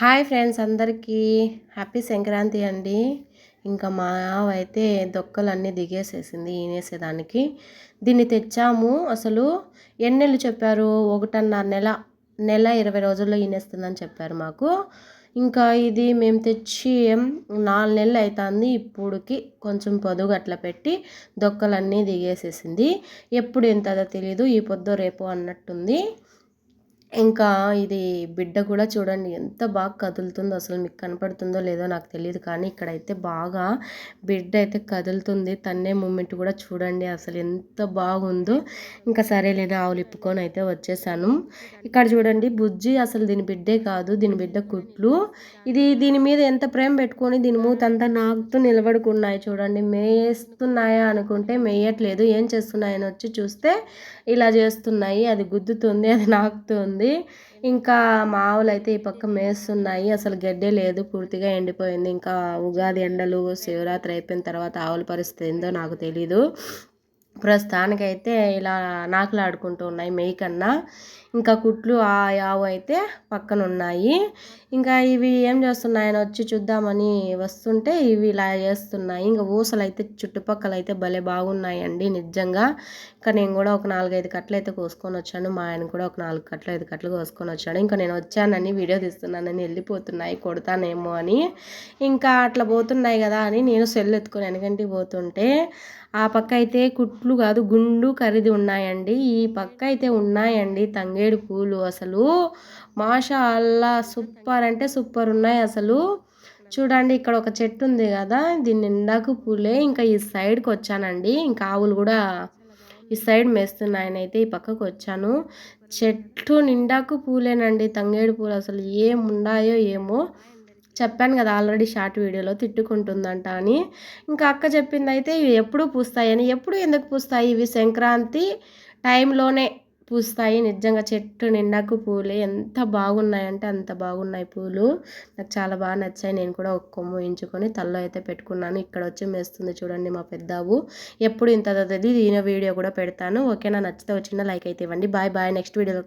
Hi friends అందరికీ. Happy Sankranti అండి. ఇంకా మా అయితే దొక్కలన్నీ దిగేసేసింది ఈనేసేదానికి. దీన్ని తెచ్చాము. అసలు ఎన్ని నెలలు చెప్పారు? ఒకటన్నర నెల నెల ఇరవై రోజుల్లో ఈనేస్తుందని చెప్పారు మాకు. ఇంకా ఇది మేము తెచ్చి నాలుగు నెలలు అవుతుంది ఇప్పుడుకి కొంచెం పొదుగు అట్లా పెట్టి దొక్కలన్నీ దిగేసేసింది. ఎప్పుడు ఎంతదో తెలీదు ఈ పొద్దు రేపు అన్నట్టుంది. ఇంకా ఇది బిడ్డ కూడా చూడండి ఎంత బాగా కదులుతుందో అసలు మీకు కనపడుతుందో లేదో నాకు తెలియదు కానీ ఇక్కడైతే బాగా బిడ్డ అయితే కదులుతుంది. తన్నే మూమెంట్ కూడా చూడండి అసలు ఎంత బాగుందో. ఇంకా సరే లేదా ఆవులు ఇప్పుకొని అయితే వచ్చేసాను. ఇక్కడ చూడండి బుజ్జి అసలు దీని బిడ్డే కాదు దీని బిడ్డ కుట్లు. ఇది దీని మీద ఎంత ప్రేమ పెట్టుకొని దీని మూతంతా నాకుతూ నిలబడుకున్నాయి చూడండి. మేస్తున్నాయా అనుకుంటే మేయట్లేదు. ఏం చేస్తున్నాయని వచ్చి చూస్తే ఇలా చేస్తున్నాయి. అది గుద్దుతుంది అది నాకుతుంది. ఉంది. ఇంకా మావులు అయితే ఈ పక్క మేస్తున్నాయి. అసలు గడ్డే లేదు. పూర్తిగా ఎండిపోయింది. ఇంకా ఉగాది ఎండలు శివరాత్రి అయిపోయిన తర్వాత ఆవుల పరిస్థితి ఏందో నాకు తెలీదు. ప్రస్తుతానికైతే ఇలా నాకులాడుకుంటూ ఉన్నాయి మెయ్యి కన్నా. ఇంకా కుట్లు ఆ ఆవు అయితే పక్కన ఉన్నాయి ఇంకా ఇవి ఏం చేస్తున్నాయని వచ్చి చూద్దామని వస్తుంటే ఇవి ఇలా చేస్తున్నాయి ఇంకా ఊసలు అయితే చుట్టుపక్కల అయితే భలే బాగున్నాయండి నిజంగా. ఇంకా నేను కూడా ఒక నాలుగైదు కట్టలు అయితే కోసుకొని వచ్చాను. మా ఆయన కూడా ఒక నాలుగు కట్టలు ఐదు కట్టలు కోసుకొని వచ్చాడు. ఇంకా నేను వచ్చానని వీడియో తీస్తున్నానని వెళ్ళిపోతున్నాయి కొడతానేమో అని. ఇంకా అట్లా పోతున్నాయి కదా అని నేను సెల్ ఎత్తుకొని వెనకంటికి పోతుంటే ఆ పక్క అయితే కుట్లు కాదు గుండు ఖరీదు ఉన్నాయండి. ఈ పక్క అయితే ఉన్నాయండి తంగేడు పూలు అసలు. మాషా అల్లా సూపర్ అంటే సూపర్ ఉన్నాయి అసలు. చూడండి ఇక్కడ ఒక చెట్టు ఉంది కదా దీన్ని నిండాకు పూలే. ఇంకా ఈ సైడ్కి వచ్చానండి. ఇంకా ఆవులు కూడా ఈ సైడ్ మేస్తున్నాయనైతే ఈ పక్కకు వచ్చాను. చెట్టు నిండాకు పూలేనండి తంగేడు పూలు అసలు. ఏముండాయో ఏమో. చెప్పాను కదా ఆల్రెడీ షార్ట్ వీడియోలో తిట్టుకుంటుందంట అని. ఇంకా అక్క చెప్పింది అయితే ఇవి ఎప్పుడు పూస్తాయని ఎప్పుడు ఎందుకు పూస్తాయి? ఇవి సంక్రాంతి టైంలోనే పూస్తాయి. నిజంగా చెట్టు నిండాకు పూలే. ఎంత బాగున్నాయంటే అంత బాగున్నాయి పూలు. నాకు చాలా బాగా నచ్చాయి. నేను కూడా ఒక కొమ్ము ఎంచుకొని తల్లో అయితే పెట్టుకున్నాను. ఇక్కడ వచ్చి మేస్తుంది చూడండి మా పెద్దావు. ఎప్పుడు ఇంత దీని వీడియో కూడా పెడతాను. ఓకేనా? నచ్చితే వచ్చిన లైక్ అయితే ఇవ్వండి. Bye bye. నెక్స్ట్ వీడియోలో